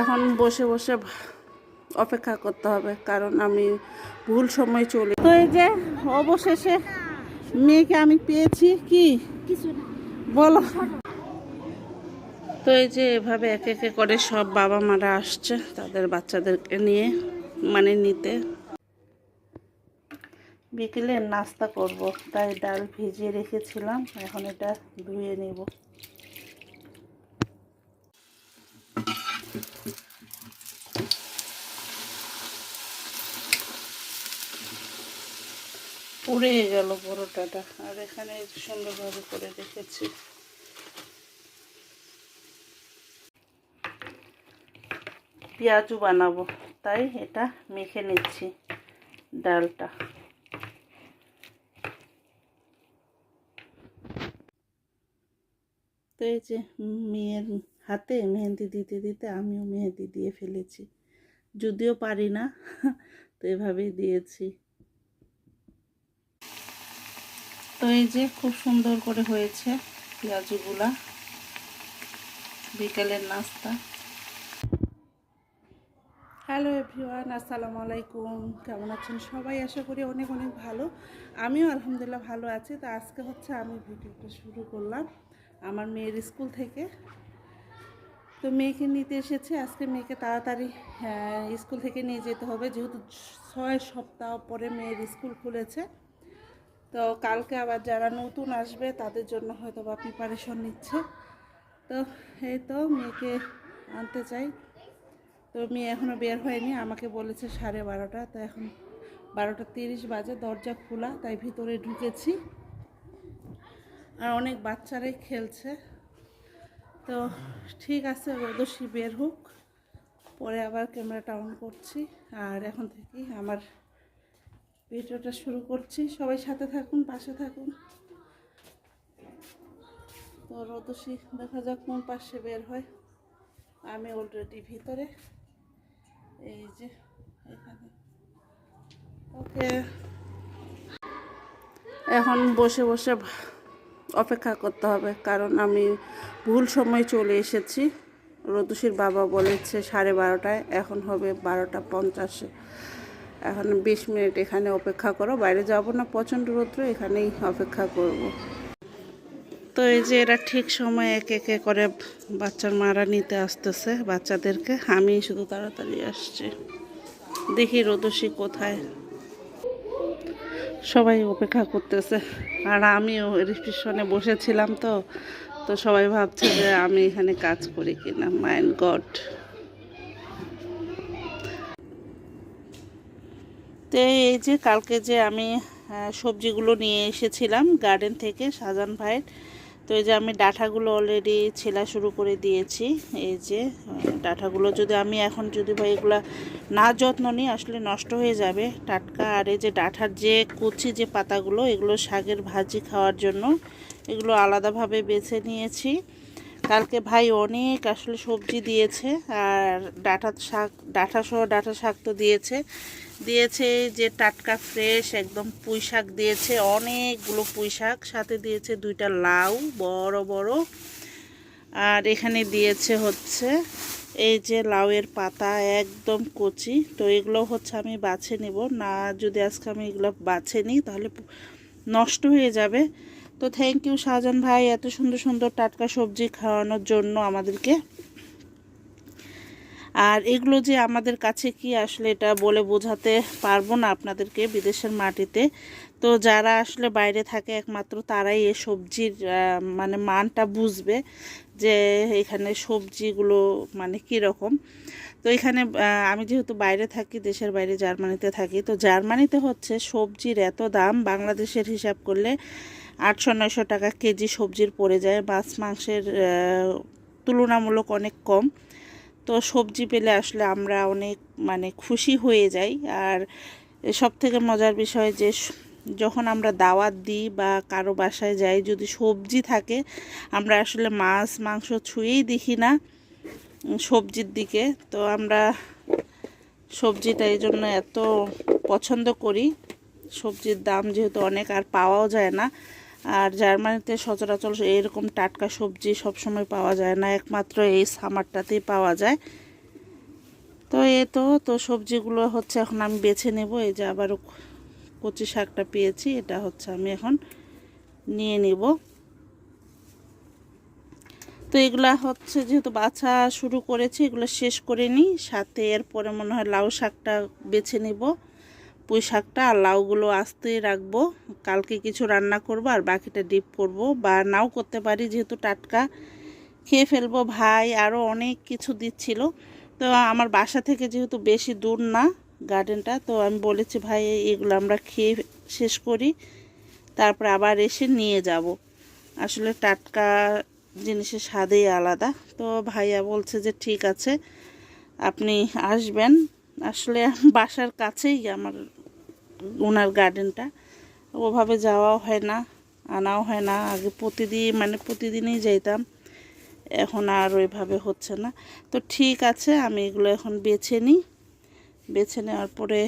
এখন বসে বসে অপেক্ষা করতে হবে কারণ আমি ভুল সময় চলে তো এই যে অবশেষে মেয়েকে আমি পেয়েছি কি? বলো। তো এই যে এভাবে এক একে করে সব বাবা মারা আসছে তাদের বাচ্চাদেরকে নিয়ে মানে নিতে। বিকেলে নাস্তা করব তাই ডাল ভিজিয়ে রেখেছিলাম এখন এটা ধুয়ে নেব। পুড়ে গেল পরোটাটা। আর এখানে সুন্দরভাবে করে রেখেছি। পেঁয়াজু বানাবো। তাই এটা মেখে নিচ্ছি ডালটা। এই যে মেয়ের হাতে মেহেন্দি দিতে দিতে আমিও মেহেন্দি দিয়ে ফেলেছি। যদিও পারি না, তো এভাবেই দিয়েছি। তো এই যে খুব সুন্দর করে হয়েছে পেঁয়াজুগুলা বিকেলের নাস্তা। হ্যালো এভরিওয়ান, আসসালামু আলাইকুম। কেমন আছেন সবাই? আশা করি অনেক অনেক ভালো। আমিও আলহামদুলিল্লাহ ভালো আছি। তো আজকে হচ্ছে আমি ভিডিওটা শুরু করলাম। আমার মেয়ের স্কুল থেকে। তো মেয়েকে নিতে এসেছে। আজকে মেয়েকে তাড়াতাড়ি হ্যাঁ, স্কুল থেকে নিয়ে যেতে হবে। যেহেতু ছয় সপ্তাহ পরে মেয়ের স্কুল খুলেছে। তো কালকে আবার যারা নতুন আসবে তাদের জন্য হয়তো বা প্রিপারেশন নিচ্ছে। তো এই তো মেয়েকে আনতে চাই। তো মেয়ে এখনও বের হয়নি। আমাকে বলেছে সাড়ে বারোটা। তো এখন বারোটা তিরিশ বাজে। দরজা খোলা তাই ভিতরে ঢুকেছি। আর অনেক বাচ্চারাই খেলছে। তো ঠিক আছে রোদসী বের হোক। পরে আবার ক্যামেরাটা অন করছি। আর এখন থেকেই আমার ভিডিওটা শুরু করছি। সবাই সাথে থাকুন, পাশে থাকুন। তো রোদসী দেখা যাক কোন পাশে বের হয়। আমি অলরেডি ভিতরে। এই যে, এখানে। ওকে এখন বসে বসে অপেক্ষা করতে হবে, কারণ আমি ভুল সময় চলে এসেছি। রতুষির বাবা বলেছে সাড়ে বারোটায়, এখন হবে বারোটা পঞ্চাশে। এখন বিশ মিনিট এখানে অপেক্ষা করো, বাইরে যাব না, প্রচণ্ড রৌদ্র, এখানেই অপেক্ষা করব। তো এই যে এরা ঠিক সময় এক একে করে বাচ্চার মারা নিতে আসতেছে বাচ্চাদেরকে, আমি শুধু তাড়াতাড়ি আসছি। দেখি রোদসী কোথায়। সবাই অপেক্ষা করতেছে। আর আমিও রিসেপশনে বসেছিলাম তো তো সবাই ভাবছে যে আমি এখানে কাজ করি কিনা। মাইন্ড গড তো এই যে কালকে যে আমি সবজিগুলো নিয়ে এসেছিলাম গার্ডেন থেকে সাজান ভাইয়ের। তো এই যে আমি ডাঁটাগুলো অলরেডি ছেলা শুরু করে দিয়েছি। এই যে ডাঁটাগুলো যদি আমি এখন যদি ভাই এগুলো না যত্ন নিই, আসলে নষ্ট হয়ে যাবে। টাটকা আর এই যে ডাঁটার যে কুচি যে পাতাগুলো, এগুলো শাকের ভাজি খাওয়ার জন্য এগুলো আলাদাভাবে বেছে নিয়েছি। কালকে ভাই অনেক আসলে সবজি দিয়েছে, আর ডাঁটা শাক ডাঁটা সহ ডাঁটা শাক তো দিয়েছে। দিয়েছে যে টাটকা ফ্রেশ একদম পুঁই শাক দিয়েছে, অনেকগুলো পুঁই শাক। সাথে দিয়েছে দুইটা লাউ, বড় বড়। আর এখানে দিয়েছে হচ্ছে এই যে লাউয়ের পাতা, একদম কচি। তো এগুলো হচ্ছে আমি বাছে নিব। না, যদি আজকে আমি এগুলো বাছে নিই, তাহলে নষ্ট হয়ে যাবে। তো থ্যাংক ইউ শাহজাহান ভাই, এত সুন্দর সুন্দর টাটকা সবজি খাওয়ানোর জন্য আমাদেরকে। আর এগুলো যে আমাদের কাছে কি আসলে এটা বলে বোঝাতে পারব না আপনাদেরকে বিদেশের মাটিতে। তো যারা আসলে বাইরে থাকে একমাত্র তারাই এ সবজির মানে মানটা বুঝবে যে এখানে সবজিগুলো মানে কীরকম। তো এখানে আমি যেহেতু বাইরে থাকি, দেশের বাইরে জার্মানিতে থাকি, তো জার্মানিতে হচ্ছে সবজির এত দাম, বাংলাদেশের হিসাব করলে আটশো নয়শো টাকা কেজি সবজির পড়ে যায়, মাছ, মাংসের তুলনামূলক অনেক কম। তো সবজি পেলে আসলে আমরা অনেক মানে খুশি হয়ে যাই। আর সব থেকে মজার বিষয় যে যখন আমরা দাওয়াত দিই বা কারও বাসায় যাই, যদি সবজি থাকে, আমরা আসলে মাছ, মাংস ছুঁয়েই দেখি না সবজির দিকে। তো আমরা সবজিটা এই জন্য এত পছন্দ করি। সবজির দাম যেহেতু অনেক, আর পাওয়াও যায় না। আর জার্মানিতে সচরাচর এরকম টাটকা সবজি সবসময় পাওয়া যায় না, একমাত্র এই সামারটাতেই পাওয়া যায়। তো এ তো তো সবজিগুলো হচ্ছে এখন আমি বেছে নেব, এই যে আবারও কচি শাকটা পেয়েছি, এটা হচ্ছে আমি এখন নিয়ে নেব। তো এগুলা হচ্ছে যেহেতু বাছা শুরু করেছি, এগুলো শেষ করে নিই, সাথে এরপরে মনে হয় লাউ শাকটা বেছে নেব। পুঁই শাকটা আর লাউগুলো আস্তে রাখব। কালকে কিছু রান্না করব আর বাকিটা ডিপ করব বা নাও করতে পারি যেহেতু টাটকা। খেয়ে ফেলব ভাই আরও অনেক কিছু দিচ্ছিল। তো আমার বাসা থেকে যেহেতু বেশি দূর না গার্ডেনটা, তো আমি বলেছি ভাই, এগুলো আমরা খেয়ে শেষ করি। তারপর আবার এসে নিয়ে যাব। আসলে টাটকা জিনিসের স্বাদেই আলাদা। তো ভাইয়া বলছে যে ঠিক আছে, আপনি আসবেন। আসলে বাসার কাছেই আমার ওনার গার্ডেনটা ওভাবে যাওয়াও হয় না, আনাও হয় না। আগে প্রতিদিন মানে প্রতিদিনই যাইতাম এখন আর ওইভাবে হচ্ছে না। তো ঠিক আছে, আমি এগুলো এখন বেছে নিই। বেছে নেওয়ার পরে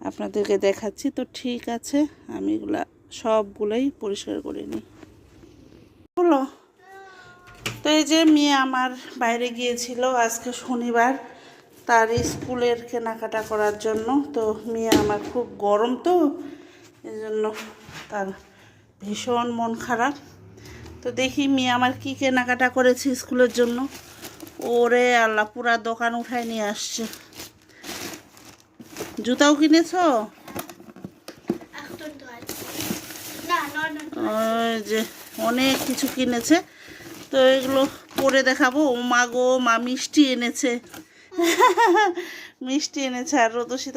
আপনাদেরকে দেখাচ্ছি। তো ঠিক আছে, আমি এগুলা সবগুলোই পরিষ্কার করে নিই। হলো। তো এই যে মেয়ে আমার বাইরে গিয়েছিল আজকে শনিবার। তার স্কুলের কেনাকাটা করার জন্য। তো মেয়ে আমার খুব গরম তো এই জন্য তার ভীষণ মন খারাপ। তো দেখি মেয়ে আমার কি কেনাকাটা করেছে স্কুলের জন্য। ওরে আল্লাহ পুরা দোকান উঠায় নিয়ে আসছে। জুতাও কিনেছো? ওই যে অনেক কিছু কিনেছে। তো এগুলো পরে দেখাবো। ও মা গো মা মিষ্টি এনেছে। মিষ্টি এনেছে আর রোদসিত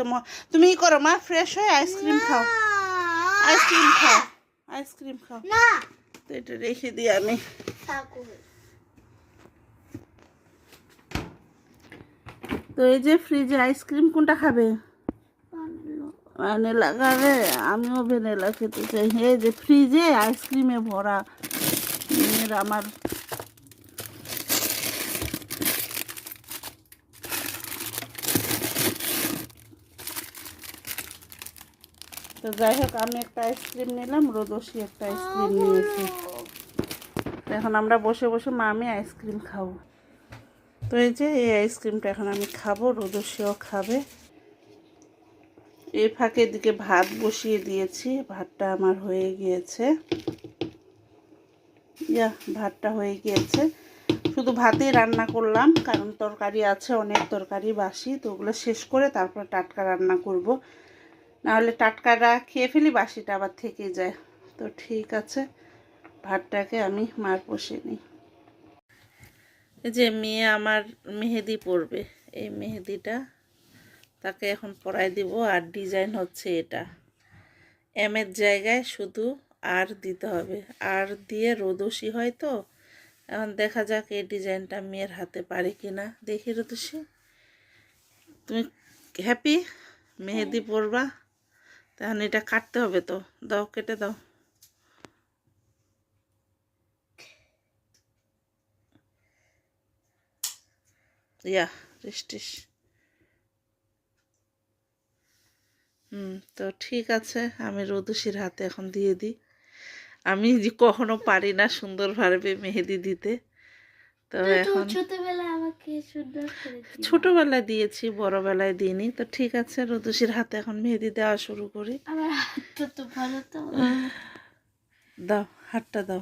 তুমি ই করো মা ফ্রেশ হয়ে আইসক্রিম খাও। আইসক্রিম খাও আইসক্রিম খাও। তো এটা রেখে দিই আমি। তো এই যে ফ্রিজে আইসক্রিম কোনটা খাবে? ভ্যানিলা খাবে আমিও ভ্যানিলা খেতে চাই। এই যে ফ্রিজে আইসক্রিমে ভরা। আমার তো যাই হোক আমি একটা আইসক্রিম নিলাম রোদসি একটা আইসক্রিম নিয়েছি। তো এখন আমরা বসে বসে মা আমি আইসক্রিম খাব। তো এই যে এই আইসক্রিমটা এখন আমি খাব রোদসিও খাবে। এই ফাঁকে দিকে ভাত বসিয়ে দিয়েছি ভাতটা আমার হয়ে গিয়েছে। ইয়া ভাতটা হয়ে গিয়েছে। শুধু ভাতেই রান্না করলাম কারণ তরকারি আছে অনেক তরকারি বাসি তো ওগুলো শেষ করে তারপর টাটকা রান্না করব। নাহলে টাটকাটা খেয়ে ফেলি, বাসিটা আবার থেকে যায়। তো ঠিক আছে, ভাতটাকে আমি মার বসে নিই। এই যে মেয়ে আমার মেহেদি পরবে, এই মেহেদিটা তাকে এখন পরাই দিব আর ডিজাইন হচ্ছে এটা। এম এর জায়গায় শুধু আর দিতে হবে। আর দিয়ে রোদসি হয় তো, এখন দেখা যাক এই ডিজাইনটা মেয়ের হাতে পারে কি না দেখি রোদসি, তুমি হ্যাপি মেহেদি পরবা? তখন এটা কাটতে হবে তো। দাও, কেটে দাও। ইয়া রিস্টিস হুম, তো ঠিক আছে, আমি রোদুসির হাতে এখন দিয়ে দিই। আমি কখনো পারি না সুন্দরভাবে মেহেদি দিতে। তো এখন ছোটবেলায় দিয়েছি বড়বেলায় দিইনি। তো ঠিক আছে রোদুসির হাতে এখন মেহেদি দেওয়া শুরু করি। দাও হাতটা দাও।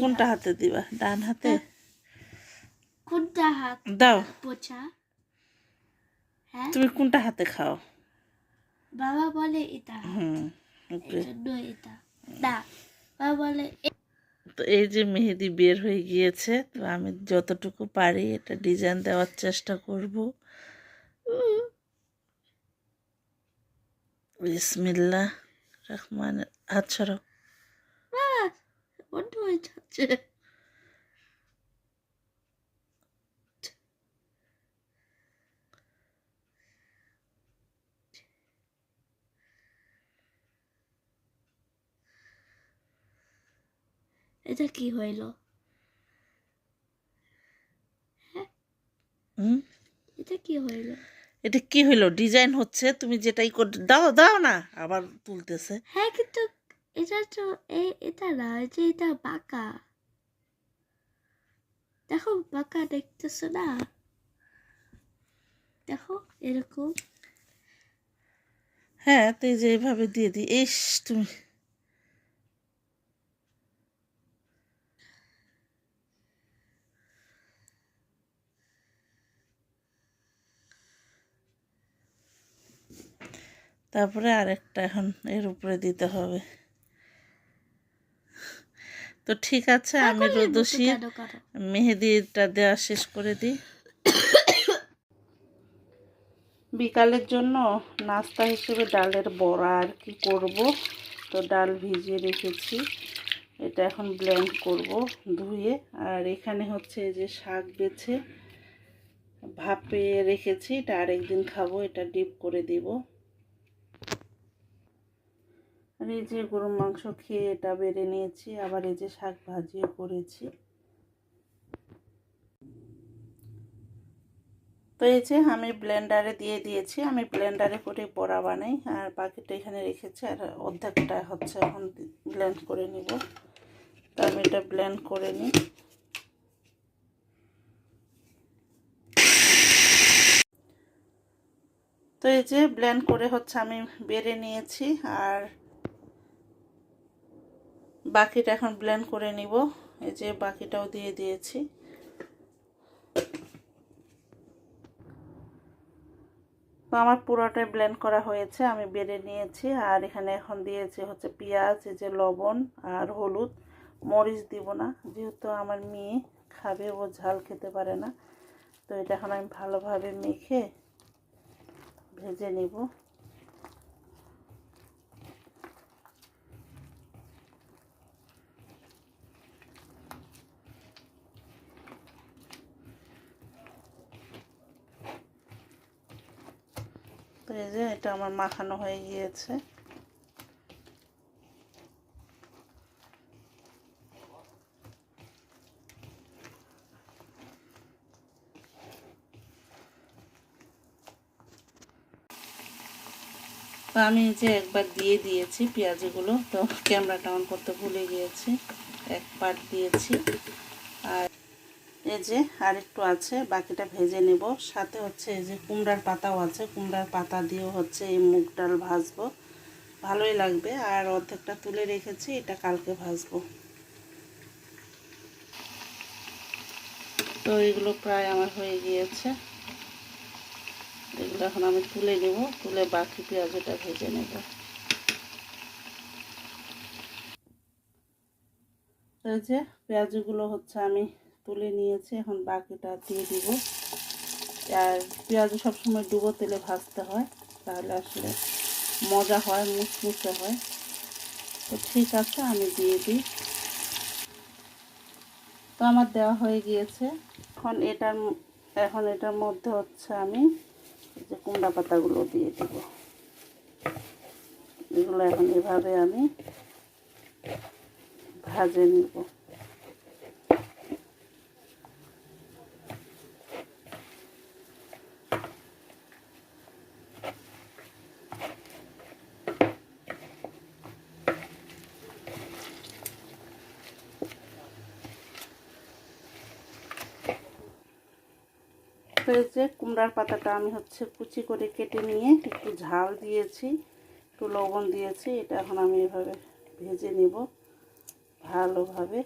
কোনটা হাতে। দিবা? ডান হাতে? কোনটা হাত? দাও। হ্যাঁ? তুমি কোনটা হাতে খাও? বাবা বলে এটা হুম ওকে। এটা। না বাবা বলে তো এই যে মেহেদি বের হয়ে গিয়েছে, তো আমি যতটুকু পারি এটা ডিজাইন দেওয়ার চেষ্টা করব। বিসমিল্লা রহমান আচ্ছা সরাও। হয়ে যাচ্ছে এটা কি হইল? এটা কি হইল? এটা কি হইল? ডিজাইন হচ্ছে তুমি যেটাই কর দাও দাও না আবার তুলতেছে। হ্যাঁ কিন্তু এটা তো এটা না যে এটা বাঁকা। দেখো বাঁকা দেখতেছো না? দেখো এরকম। হ্যাঁ তো এইভাবে দিয়ে দিই ইস তুমি তারপরে আরেকটা এখন এর উপরে দিতে হবে। তো ঠিক আছে আমি পাগলের রোদসি মেহেদিটা দেওয়া শেষ করে দিই। বিকালের জন্য নাস্তা হিসেবে ডালের বড়া আর কি করব। তো ডাল ভিজিয়ে রেখেছি। এটা এখন ব্লেন্ড করব ধুয়ে। আর এখানে হচ্ছে যে শাক বেছে ভাপে রেখেছি। এটা আরেকদিন খাব এটা ডিপ করে দিব। আর এই যে গরুর মাংস খেয়ে এটা বেড়ে নিয়েছি, আবার এই যে শাক ভাজিও করেছি। তো এই যে আমি ব্লেন্ডারে দিয়ে দিয়েছি, আমি ব্লেন্ডারে করে বড়া বানাই, আর বাকিটা এখানে রেখেছি, আর অর্ধেকটা হচ্ছে এখন ব্লেন্ড করে নিব। তো আমি এটা ব্লেন্ড করে নিই। তো এই যে ব্লেন্ড করে হচ্ছে আমি বেড়ে নিয়েছি, আর বাকিটা এখন ব্লেন্ড করে নিব। এই যে বাকিটাও দিয়ে দিয়েছি। তো আমার পুরোটাই ব্লেন্ড করা হয়েছে, আমি বেড়ে নিয়েছি। আর এখানে এখন দিয়েছি হচ্ছে পেঁয়াজ, এই যে লবণ আর হলুদ। মরিচ দিব না, যেহেতু আমার মেয়ে খাবে, ও ঝাল খেতে পারে না। তো এটা এখন আমি ভালোভাবে মেখে ভেজে নিব। এই যে, এটা আমার মাখানো হয়ে গিয়েছে। আমি যে একবার দিয়ে দিয়েছি পেঁয়াজিগুলো, তো ক্যামেরাটা অন করতে ভুলে গিয়েছি। এক দিয়েছি। এই যে আর একটু আছে, বাকিটা ভেজে নেব। সাথে হচ্ছে এই যে কুমড়ার পাতাও আছে, কুমড়ার পাতা দিয়েও হচ্ছে এই মুগ ডাল ভাজবো। ভালোই লাগবে, আর অর্ধেকটা তুলে রেখেছি, এটা কালকে ভাজবো। তো এগুলো প্রায় আমার হয়ে গিয়েছে। এগুলো এখন আমি তুলে নেব, তুলে বাকি পেঁয়াজটা ভেজে নেব। এই যে পেঁয়াজগুলো হচ্ছে আমি তুলে নিয়েছি। এখন বাকিটা দিয়ে দিব। আর পেঁয়াজ সবসময় ডুবো তেলে ভাজতে হয়, তাহলে আসলে মজা হয়, মুচমুচে হয়। তো ঠিক আছে, আমি দিয়ে দিই। তো আমার দেওয়া হয়ে গিয়েছে। এখন এটার এখন এটার মধ্যে হচ্ছে আমি যে কুমড়া পাতাগুলো দিয়ে দেব। এগুলো এখন এভাবে আমি ভাজে নিব। যে কুমড়ার পাতাটা আমি হচ্ছে কুচি করে কেটে নিয়ে একটু ঝাল দিয়েছি, একটু লবণ দিয়েছি। এটা এখন আমি এভাবে ভেজে নেব ভালোভাবে।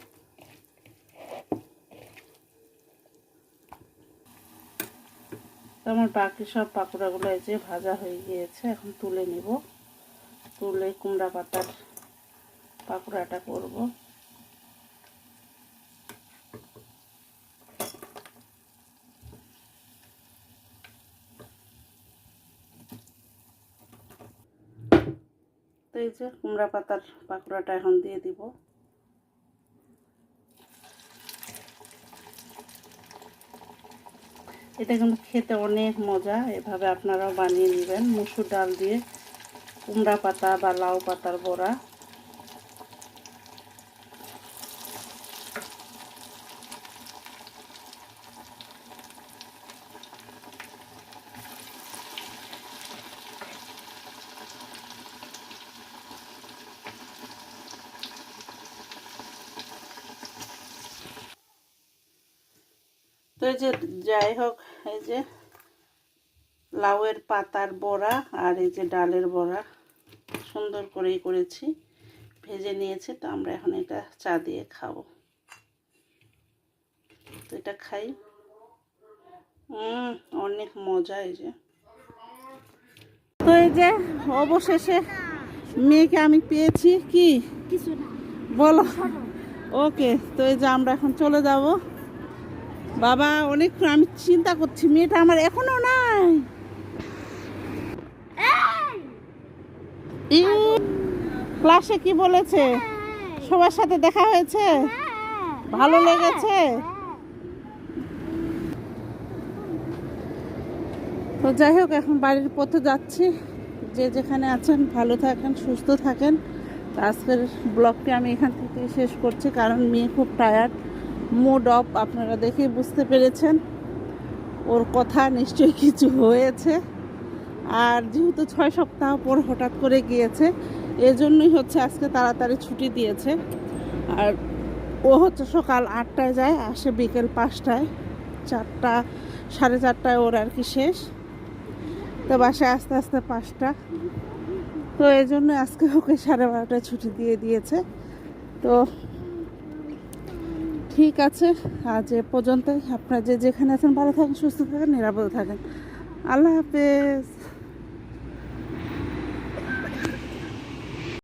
আমার বাকি সব পাকোড়াগুলো এই যে ভাজা হয়ে গিয়েছে, এখন তুলে নেব। তুলে কুমড়া পাতার পাকোড়াটা করব। এই যে কুমড়া পাতার পাকোড়াটা এখন দিয়ে দিব। এটা কিন্তু খেতে অনেক মজা, এভাবে আপনারাও বানিয়ে নেবেন। মুসুর ডাল দিয়ে কুমড়া পাতা বা লাউ পাতার বড়া। যে যাই হোক এই যে লাউয়ের পাতার বড়া আর এই যে ডালের বড়া সুন্দর করেই করেছি ভেজে নিয়েছি তো আমরা এখন এটা চা দিয়ে খাব। তো এটা খাই। হুম অনেক মজা এই যে। তো এই যে অবশেষে মেয়েকে আমি পেয়েছি কি? কিছু বলো। ওকে তো এই যে আমরা এখন চলে যাব। বাবা অনেক আমি চিন্তা করছি মেয়েটা আমার এখনও নাই। ক্লাসে কি বলেছে? সবার সাথে দেখা হয়েছে? ভালো লেগেছে? তো যাই হোক এখন বাড়ির পথে যাচ্ছি। যে যেখানে আছেন ভালো থাকেন সুস্থ থাকেন। আজকের ব্লগটি আমি এখান থেকে শেষ করছি কারণ মেয়ে খুব টায়ার্ড মুড অফ আপনারা দেখেই বুঝতে পেরেছেন। ওর কথা নিশ্চয়ই কিছু হয়েছে। আর যেহেতু ছয় সপ্তাহ পর হঠাৎ করে গিয়েছে, এজন্যই হচ্ছে আজকে তাড়াতাড়ি ছুটি দিয়েছে। আর ও হচ্ছে সকাল আটটায় যায়, আসে বিকেল পাঁচটায়। চারটা, সাড়ে চারটায় ওর আর কি শেষ। তো বাসায় আস্তে আস্তে পাঁচটা। তো এই জন্য আজকে ওকে সাড়ে বারোটায় ছুটি দিয়ে দিয়েছে। তো ঠিক আছে। আজ এ পর্যন্তই। আপনারা যে যেখানে আছেন, ভালো থাকেন, সুস্থ থাকেন, নিরাপদে থাকেন। আল্লাহ হাফেজ।